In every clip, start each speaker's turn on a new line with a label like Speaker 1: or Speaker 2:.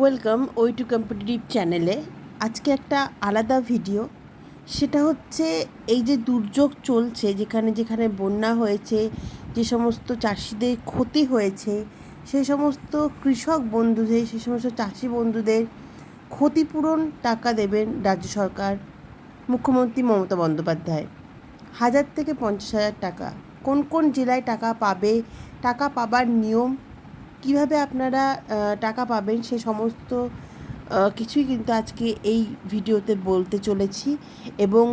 Speaker 1: Welcome ওই to competitive চ্যানেলে। আজকে একটা আলাদা ভিডিও। সেটা হচ্ছে এই যে দুর্যোগ চলছে, যেখানে যেখানে বন্যা হয়েছে, যে সমস্ত চাষিদের ক্ষতি হয়েছে, সেই সমস্ত কৃষক বন্ধুদের, সেই সমস্ত চাষি বন্ধুদের ক্ষতিপূরণ টাকা দেবেন রাজ্য সরকার, মুখ্যমন্ত্রী মমতা বন্দ্যোপাধ্যায়। হাজার থেকে পঞ্চাশ হাজার টাকা। কোন কোন জেলায় টাকা পাবে, টাকা পাবার নিয়ম কীভাবে আপনারা টাকা পাবেন সে সমস্ত কিছুই কিন্তু আজকে এই ভিডিওতে বলতে চলেছি এবং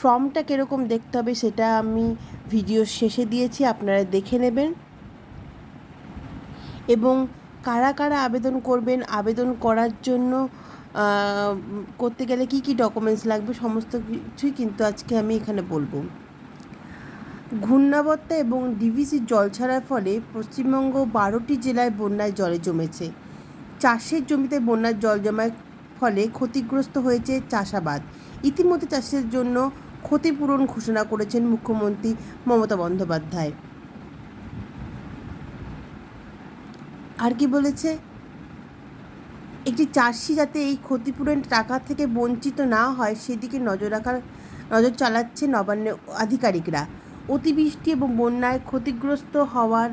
Speaker 1: ফর্মটা কীরকম দেখতে হবে সেটা আমি ভিডিও শেষে দিয়েছি, আপনারা দেখে নেবেন। এবং কারা কারা আবেদন করবেন, আবেদন করার জন্য করতে গেলে কি কি ডকুমেন্টস লাগবে, সমস্ত কিছুই কিন্তু আজকে আমি এখানে বলব। ঘূর্ণাবর্তা এবং ডিভিসির জল ছাড়ার ফলে পশ্চিমবঙ্গ বারোটি জেলায় বন্যায় জলে জমেছে। চাষের জমিতে বন্যার জল জমার ফলে ক্ষতিগ্রস্ত হয়েছে চাষাবাদ। ইতিমধ্যে চাষিদের জন্য ক্ষতিপূরণ ঘোষণা করেছেন মুখ্যমন্ত্রী মমতা বন্দ্যোপাধ্যায়। আর কি বলেছে? একটি চাষি যাতে এই ক্ষতিপূরণ টাকা থেকে বঞ্চিত না হয়, সেদিকে নজর রাখার, নজর চালাচ্ছে নবান্নের আধিকারিকরা। অতিবৃষ্টি এবং বন্যায় ক্ষতিগ্রস্ত হওয়ার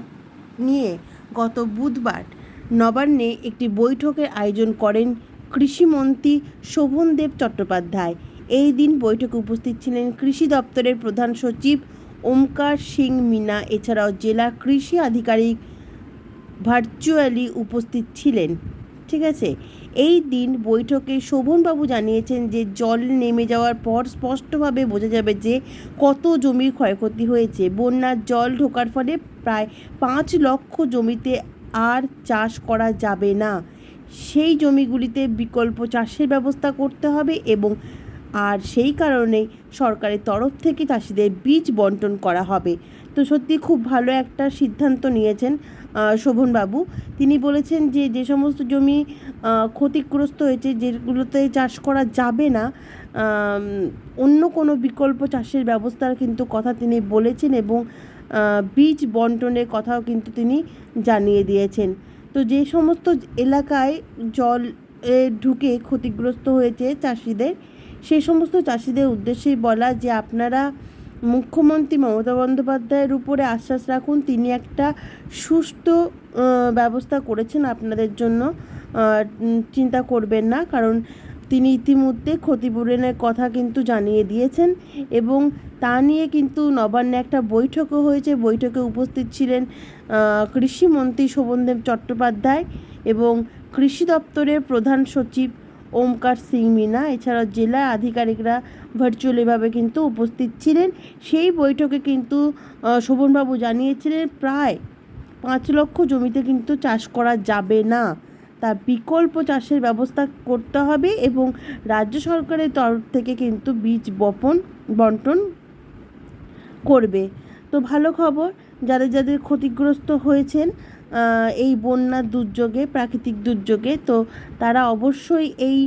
Speaker 1: নিয়ে গত বুধবার নবান্নে একটি বৈঠকের আয়োজন করেন কৃষিমন্ত্রী শোভনদেব চট্টোপাধ্যায়। এই দিন বৈঠকে উপস্থিত ছিলেন কৃষি দপ্তরের প্রধান সচিব ওমকার সিং মিনা, এছাড়াও জেলা কৃষি আধিকারিক ভার্চুয়ালি উপস্থিত ছিলেন। ঠিক আছে এই দিন বৈঠকে শোভনবাবু জানিয়েছেন যে জল নেমে যাওয়ার পর স্পষ্টভাবে বোঝা যাবে যে কত জমির ক্ষয়ক্ষতি হয়েছে। বন্যার জল ঢোকার ফলে প্রায় পাঁচ লক্ষ জমিতে আর চাষ করা যাবে না। সেই জমিগুলিতে বিকল্প চাষের ব্যবস্থা করতে হবে এবং আর সেই কারণে সরকারের তরফ থেকে চাষিদের বীজ বন্টন করা হবে। তো সত্যি খুব ভালো একটা সিদ্ধান্ত নিয়েছেন শোভনবাবু, তিনি বলেছেন যে যে সমস্ত জমি ক্ষতিগ্রস্ত হয়েছে, যেগুলোতে চাষ করা যাবে না অন্য কোনো বিকল্প চাষের ব্যবস্থার কিন্তু কথা তিনি বলেছেন এবং বীজ বন্টনের কথাও কিন্তু তিনি জানিয়ে দিয়েছেন। তো যে সমস্ত এলাকায় জল ঢুকে ক্ষতিগ্রস্ত হয়েছে চাষিদের সেই সমস্ত চাষিদের উদ্দেশ্যেই বলা যে আপনারা মুখ্যমন্ত্রী মমতা বন্দ্যোপাধ্যায়ের উপরে আশ্বাস রাখুন, তিনি একটা সুস্থ ব্যবস্থা করেছেন আপনাদের জন্য। চিন্তা করবেন না, কারণ তিনি ইতিমধ্যে ক্ষতিপূরণের কথা কিন্তু জানিয়ে দিয়েছেন এবং তা নিয়ে কিন্তু নবান্নে একটা বৈঠকও হয়েছে। বৈঠকে উপস্থিত ছিলেন কৃষিমন্ত্রী শোভনদেব চট্টোপাধ্যায় এবং কৃষি দপ্তরের প্রধান সচিব ওমকার সিং মিনা এছাড়া জেলা আধিকারিকরা ভার্চুয়ালিভাবে কিন্তু উপস্থিত ছিলেন। সেই বৈঠকে কিন্তু শোভনবাবু জানিয়েছিলেন, প্রায় পাঁচ লক্ষ জমিতে কিন্তু চাষ করা যাবে না। তার বিকল্প চাষের ব্যবস্থা করতে হবে এবং রাজ্য সরকারের তরফ থেকে কিন্তু বীজ বপন, বন্টন করবে। তো ভালো খবর, যাদের যাদের ক্ষতিগ্রস্ত হয়েছেন এই বন্যার দুর্যোগে, প্রাকৃতিক দুর্যোগে। তো তারা অবশ্যই এই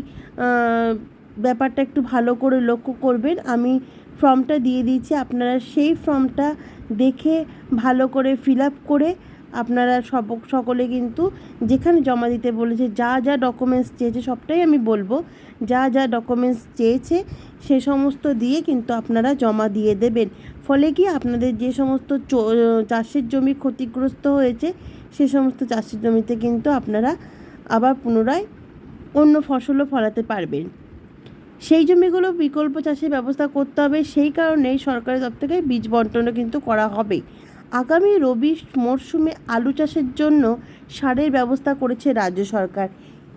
Speaker 1: ব্যাপারটা একটু ভালো করে লক্ষ্য করবেন। আমি ফর্মটা দিয়ে দিয়েছি। আপনারা সেই ফর্মটা দেখে ভালো করে ফিল আপ করে আপনারা সব সকলে কিন্তু যেখানে জমা দিতে বলেছে, যা যা ডকুমেন্টস চেয়েছে সবটাই আমি বলব। যা যা ডকুমেন্টস চেয়েছে, সে সমস্ত দিয়ে কিন্তু আপনারা জমা দিয়ে দেবেন। ফলে কি আপনাদের যে সমস্ত চাষের জমি ক্ষতিগ্রস্ত হয়েছে, সে সমস্ত চাষের জমিতে কিন্তু আপনারা আবার পুনরায় অন্য ফসলও ফলাতে পারবেন। সেই জমিগুলো বিকল্প চাষের ব্যবস্থা করতে হবে, সেই কারণেই সরকারের তরফ থেকে বীজ বন্টনও কিন্তু করা হবে। আগামী রবি মরশুমে আলু চাষের জন্য সারের ব্যবস্থা করেছে রাজ্য সরকার।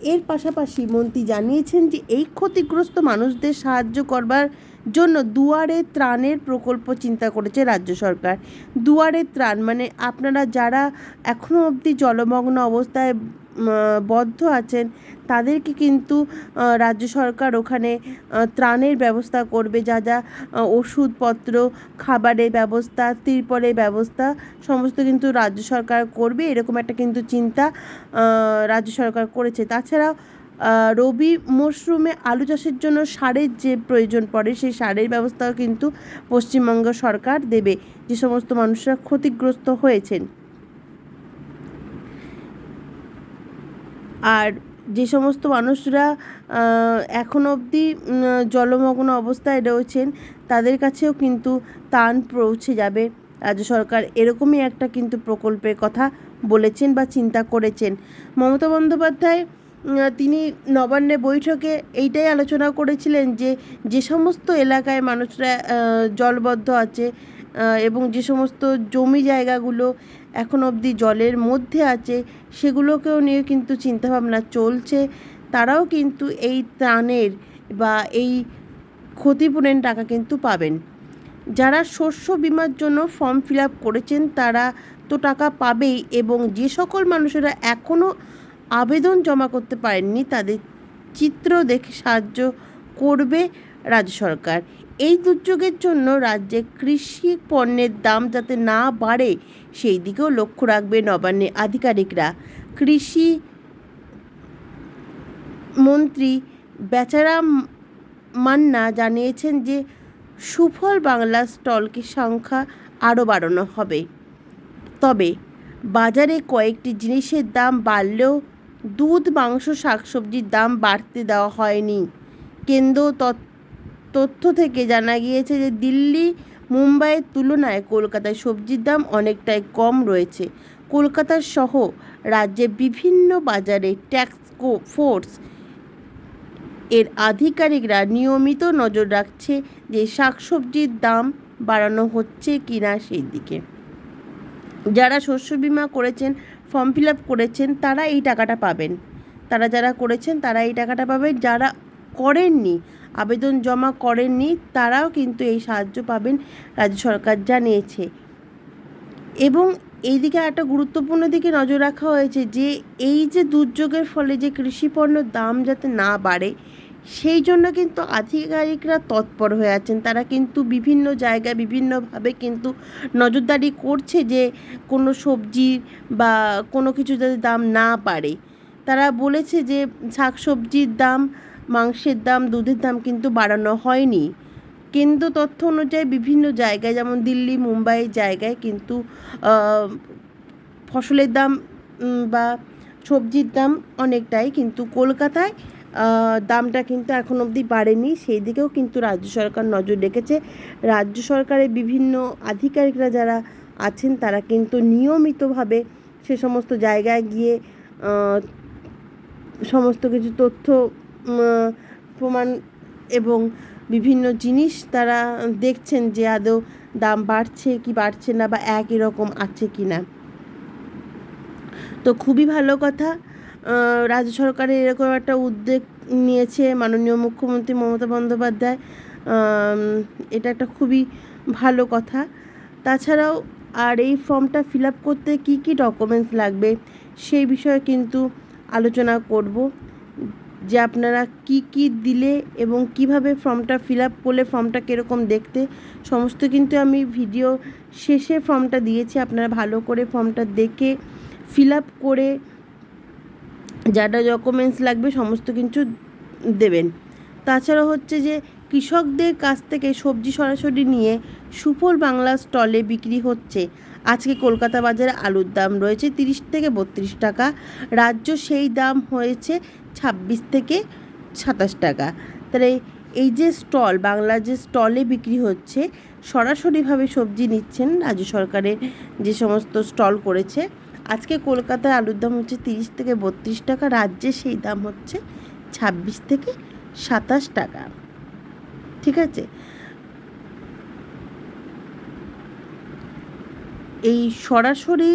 Speaker 1: এর পাশাপাশি মন্ত্রী জানিয়েছেন যে, এই ক্ষতিগ্রস্ত মানুষদের সাহায্য করবার জন্য দুয়ারে ত্রাণের প্রকল্প চিন্তা করেছে রাজ্য সরকার। দুয়ারে ত্রাণ মানে আপনারা যারা এখনও অবধি জলমগ্ন অবস্থায় বদ্ধ আছেন, তাদেরকে কিন্তু রাজ্য সরকার ওখানে ত্রাণের ব্যবস্থা করবে, যা যা ওষুধপত্র, খাবারের ব্যবস্থা, তিরপলের ব্যবস্থা, সমস্ত কিন্তু রাজ্য সরকার করবে, এরকম একটা কিন্তু চিন্তা রাজ্য সরকার করেছে। তাছাড়াও রবি মরশুমে আলু চাষের জন্য সারের যে প্রয়োজন পড়ে, সেই সারের ব্যবস্থাও কিন্তু পশ্চিমবঙ্গ সরকার দেবে। যে সমস্ত মানুষরা ক্ষতিগ্রস্ত হয়েছেন। আর যে সমস্ত মানুষরা এখন অবধি জলমগ্ন অবস্থায় রয়েছেন, তাদের কাছেও কিন্তু ত্রাণ পৌঁছে যাবে। রাজ্য সরকার এরকমই একটা কিন্তু প্রকল্পের কথা বলেছেন বা চিন্তা করেছেন। মমতা বন্দ্যোপাধ্যায় তিনি নবান্নে বৈঠকে এইটাই আলোচনা করেছিলেন যে যে সমস্ত এলাকায় মানুষরা জলবদ্ধ আছে এবং যে সমস্ত জমি জায়গাগুলো এখন অবধি জলের মধ্যে আছে, সেগুলোকেও নিয়ে কিন্তু চিন্তাভাবনা চলছে। তারাও কিন্তু এই ত্রাণের বা এই ক্ষতিপূরণ টাকা কিন্তু পাবেন। যারা শস্য বিমার জন্য ফর্ম ফিল আপ করেছেন, তারা তো টাকা পাবেই এবং যে সকল মানুষেরা এখনও আবেদন জমা করতে পারেননি, তাদের চিত্র দেখে সাহায্য করবে রাজ্য সরকার। এই দুর্যোগের জন্য রাজ্যে কৃষি পণ্যের দাম যাতে না বাড়ে, সেই দিকেও লক্ষ্য রাখবে নবান্নের আধিকারিকরা। কৃষি মন্ত্রী বেচারাম মান্না জানিয়েছেন যে, সুফল বাংলা স্টলকে সংখ্যা আরও বাড়ানো হবে। তবে বাজারে কয়েকটি জিনিসের দাম বাড়লেও দুধ, মাংস, শাকসবজির দাম বাড়তে দেওয়া হয়নি। কেন্দ্র তথ্য তথ্য থেকে জানা গিয়েছে যে দিল্লি, মুম্বাইয়ের তুলনায় কলকাতায় সবজির দাম অনেকটাই কম রয়েছে। কলকাতার সহ রাজ্যে বিভিন্ন বাজারে ট্যাক্স ফোর্স এর আধিকারিকরা নিয়মিত নজর রাখছে যে শাকসবজির দাম বাড়ানো হচ্ছে কিনা সেই দিকে। যারা শস্য বিমা করেছেন, ফর্ম ফিল আপ করেছেন, তারা এই টাকাটা পাবেন। তারা যারা করেছেন, তারা এই টাকাটা পাবেন। যারা করেননি আবেদন জমা করেননি, তারাও কিন্তু এই সাহায্য পাবেন, রাজ্য সরকার জানিয়েছে। এবং এইদিকে একটা গুরুত্বপূর্ণ দিকে নজর রাখা হয়েছে যে, এই যে দুর্যোগের ফলে যে কৃষি পণ্যের দাম যাতে না বাড়ে, সেই জন্য কিন্তু আধিকারিকরা তৎপর হয়ে আছেন। তারা কিন্তু বিভিন্ন জায়গায় বিভিন্নভাবে কিন্তু নজরদারি করছে যে, কোনো সবজির বা কোনো কিছু যাতে দাম না বাড়ে। তারা বলেছে যে, শাকসবজির দাম মাংসের দাম, দুধের দাম কিন্তু বাড়ানো হয়নি। কেন্দ্র তথ্য অনুযায়ী বিভিন্ন জায়গায়, যেমন দিল্লি, মুম্বাই জায়গায় কিন্তু ফসলের দাম বা সবজির দাম অনেকটাই কিন্তু কলকাতায় দামটা কিন্তু এখন অবধি বাড়েনি। সেই দিকেও কিন্তু রাজ্য সরকার নজর রেখেছে। রাজ্য সরকারের বিভিন্ন আধিকারিকরা যারা আছেন, তারা কিন্তু নিয়মিতভাবে সে সমস্ত জায়গায় গিয়ে সমস্ত কিছু তথ্য প্রমাণ এবং বিভিন্ন জিনিস তারা দেখছেন যে আদৌ দাম বাড়ছে কি বাড়ছে না বা একই রকম আছে কি না। তো খুবই ভালো কথা। রাজ্য সরকারের এরকম একটা উদ্যোগ নিয়েছে মাননীয় মুখ্যমন্ত্রী মমতা বন্দ্যোপাধ্যায়। এটা একটা খুবই ভালো কথা। তাছাড়াও আর এই ফর্মটা ফিল আপ করতে কী কী ডকুমেন্টস লাগবে সেই বিষয়ে কিন্তু আলোচনা করব। যে আপনারা কি কি দিলে এবং কীভাবে ফর্মটা ফিল আপ করলে ফর্মটা কীরকম দেখতে, সমস্ত কিন্তু আমি ভিডিও শেষে ফর্মটা দিয়েছি। আপনারা ভালো করে ফর্মটা দেখে ফিল আপ করে যা যা ডকুমেন্টস লাগবে সমস্ত কিছু দেবেন। তাছাড়া হচ্ছে যে কৃষকদের কাছ থেকে সবজি সরাসরি নিয়ে সুফল বাংলা স্টলে বিক্রি হচ্ছে। আজকে কলকাতা বাজারে আলুর দাম রয়েছে তিরিশ থেকে বত্রিশ টাকা, রাজ্য সেই দাম হয়েছে ছাব্বিশ থেকে সাতাশ টাকা। তাহলে এই যে স্টল বাংলা যে স্টলে বিক্রি হচ্ছে, সরাসরিভাবে সবজি নিচ্ছেন রাজ্য সরকারের যে সমস্ত স্টল করেছে। আজকে কলকাতায় আলুর দাম হচ্ছে তিরিশ থেকে বত্রিশ টাকা, রাজ্যে সেই দাম হচ্ছে ছাব্বিশ থেকে সাতাশ টাকা। ঠিক আছে? এই সরাসরি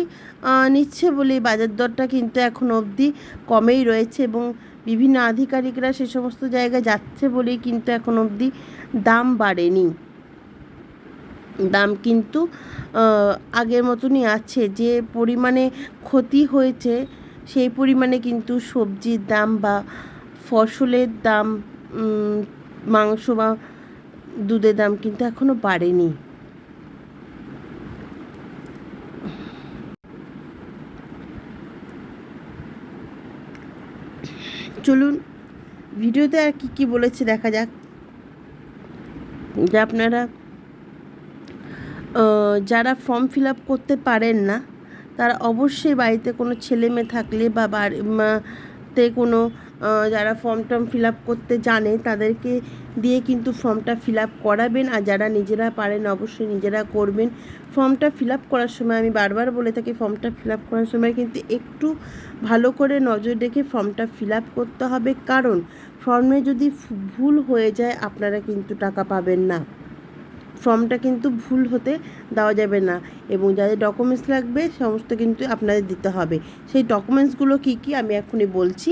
Speaker 1: নিচ্ছে বলে বাজার দরটা কিন্তু এখন অবধি কমেই রয়েছে এবং বিভিন্ন আধিকারিকরা সে সমস্ত জায়গায় যাচ্ছে বলেই কিন্তু এখন অবধি দাম বাড়েনি। দাম কিন্তু আগের মতনই আছে। যে পরিমাণে ক্ষতি হয়েছে, সেই পরিমাণে কিন্তু সবজির দাম বা ফসলের দাম মাংস বা দুধের দাম কিন্তু এখনও বাড়েনি। চলুন, ভিডিওতে আর কি কি বলেছে দেখা যাক। যে আপনারা যারা ফর্ম ফিল আপ করতে পারেন না, তারা অবশ্যই বাড়িতে কোনো ছেলে মেয়ে থাকলে বা করতে, কোনো যারা ফর্ম টর্ম ফিল আপ করতে জানে, তাদেরকে দিয়ে কিন্তু ফর্মটা ফিল আপ করাবেন। আর যারা নিজেরা পারেন, অবশ্যই নিজেরা করবেন। ফর্মটা ফিল আপ করার সময়, আমি বারবার বলে থাকি ফর্মটা ফিল আপ করার সময় কিন্তু একটু ভালো করে নজর রেখে ফর্মটা ফিল আপ করতে হবে। কারণ ফর্মে যদি ভুল হয়ে যায়, আপনারা কিন্তু টাকা পাবেন না। ফর্মটা কিন্তু ভুল হতে দেওয়া যাবে না। এবং যাদের ডকুমেন্টস লাগবে, সমস্ত কিন্তু আপনাদের দিতে হবে। সেই ডকুমেন্টসগুলো কী কী? আমি এখনই বলছি।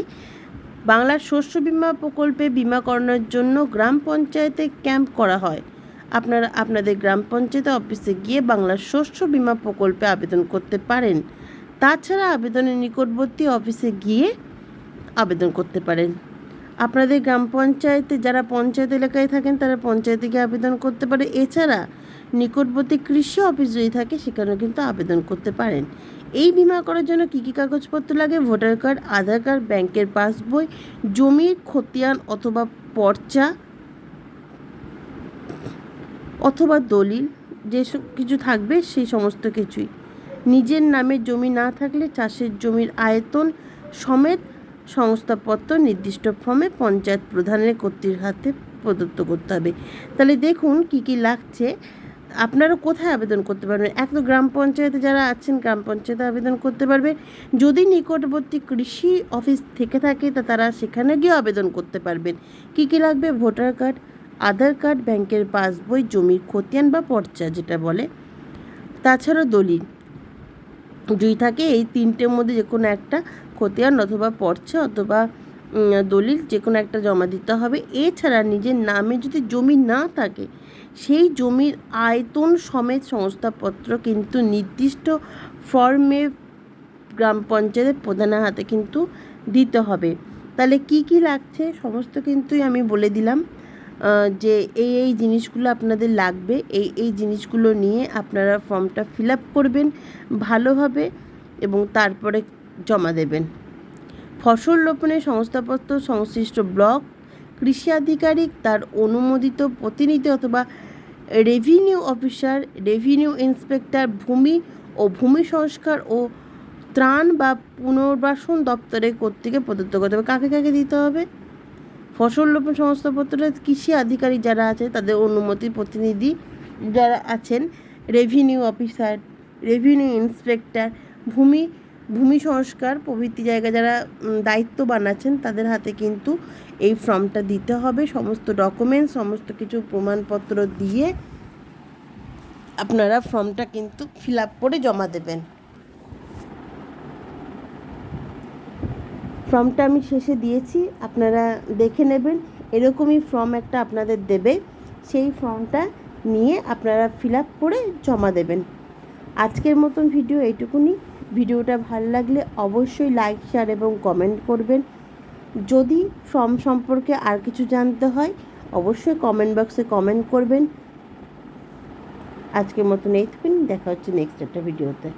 Speaker 1: বাংলার শস্য বিমা প্রকল্পে বিমা করানোর জন্য গ্রাম পঞ্চায়েতে ক্যাম্প করা হয়। আপনারা আপনাদের গ্রাম পঞ্চায়েত অফিসে গিয়ে বাংলার শস্য বিমা প্রকল্পে আবেদন করতে পারেন। তাছাড়া আবেদনের নিকটবর্তী অফিসে গিয়ে আবেদন করতে পারেন। আপনাদের গ্রাম পঞ্চায়েতে যারা পঞ্চায়েত এলাকায় থাকেন, তারা পঞ্চায়েতে গিয়ে আবেদন করতে পারে। এছাড়া নিকটবর্তী কৃষি অফিস যদি থাকে, সেখানেও কিন্তু আবেদন করতে পারেন। এই বিমা করার জন্য কী কী কাগজপত্র লাগে? ভোটার কার্ড, আধার কার্ড, ব্যাংকের পাসবই, জমির খতিয়ান অথবা পর্চা, অথবা দলিল, যে কিছু থাকবে সেই সমস্ত কিছুই। নিজের নামে জমি না থাকলে চাষের জমির আয়তন সমেত সংস্থাপত্র নির্দিষ্ট ফর্মে পঞ্চায়েত প্রধানের কর্তৃর হাতে প্রদত্ত করতে হবে। তাহলে দেখুন কি কি লাগছে। আপনারা কোথায় আবেদন করতে পারবেন? এক তো গ্রাম পঞ্চায়েতে যারা আছেন, গ্রাম পঞ্চায়েতে আবেদন করতে পারবে। যদি নিকটবর্তী কৃষি অফিস থেকে থাকে, তা তারা সেখানে গিয়ে আবেদন করতে পারবেন। কি কি লাগবে? ভোটার কার্ড, আধার কার্ড, ব্যাংকের পাসবই, জমির খতিয়ান বা পর্চা যেটা বলে। তাছাড়া দলিল। যদি থাকে, এই তিনটের মধ্যে যে কোনো একটা খতিয়ান অথবা পর্চা অথবা দলিল যে কোনো একটা জমা দিতে হবে। এছাড়া নিজের নামে যদি জমি না থাকে, সেই জমির আয়তন সমেত সংস্থাপত্র কিন্তু নির্দিষ্ট ফর্মে গ্রাম পঞ্চায়েতের প্রধানের হাতে কিন্তু দিতে হবে। তাহলে কি কি লাগছে? সমস্ত কিন্তু আমি বলে দিলাম যে এই এই জিনিসগুলো আপনাদের লাগবে। এই এই জিনিসগুলো নিয়ে আপনারা ফর্মটা ফিল আপ করবেন ভালোভাবে এবং তারপরে জমা দেবেন। ফসল রোপণের সংস্থাপত্র সংশ্লিষ্ট ব্লক, কৃষি আধিকারিক, তার অনুমোদিত প্রতিনিধি অথবা রেভিনিউ অফিসার রেভিনিউ ইন্সপেক্টর ভূমি ও ভূমি সংস্কার ও ত্রাণ বা পুনর্বাসন দপ্তরের কর্তৃকে প্রদত্ত করতে হবে কাকে কাকে দিতে হবে? ফসল রোপণ সংস্থাপত্রের কৃষি আধিকারিক যারা আছে, তাদের অনুমতি প্রতিনিধি যারা আছেন রেভিনিউ অফিসার রেভিনিউ ইন্সপেক্টর ভূমি ভূমি সংস্কার প্রভৃতি জায়গায় যারা উম, দায়িত্ববান আছেন তাদের হাতে কিন্তু এই ফর্মটা দিতে হবে। সমস্ত ডকুমেন্টস সমস্ত কিছু প্রমাণপত্র দিয়ে আপনারা ফর্মটা কিন্তু ফিল আপ করে জমা দেবেন। ফর্মটা আমি শেষে দিয়েছি আপনারা দেখে নেবেন। এরকমই ফর্ম একটা আপনাদের দেবে। সেই ফর্মটা নিয়ে আপনারা ফিল আপ করে জমা দেবেন। আজকের মতন ভিডিও এইটুকুনি। ভিডিওটা ভালো লাগলে অবশ্যই লাইক শেয়ার এবং কমেন্ট করবেন। যদি ফর্ম সম্পর্কে আর কিছু জানতে হয়, অবশ্যই কমেন্ট বক্সে কমেন্ট করবেন। আজকের মতন এইটুকুনি, দেখা হচ্ছে নেক্সট একটা ভিডিওতে।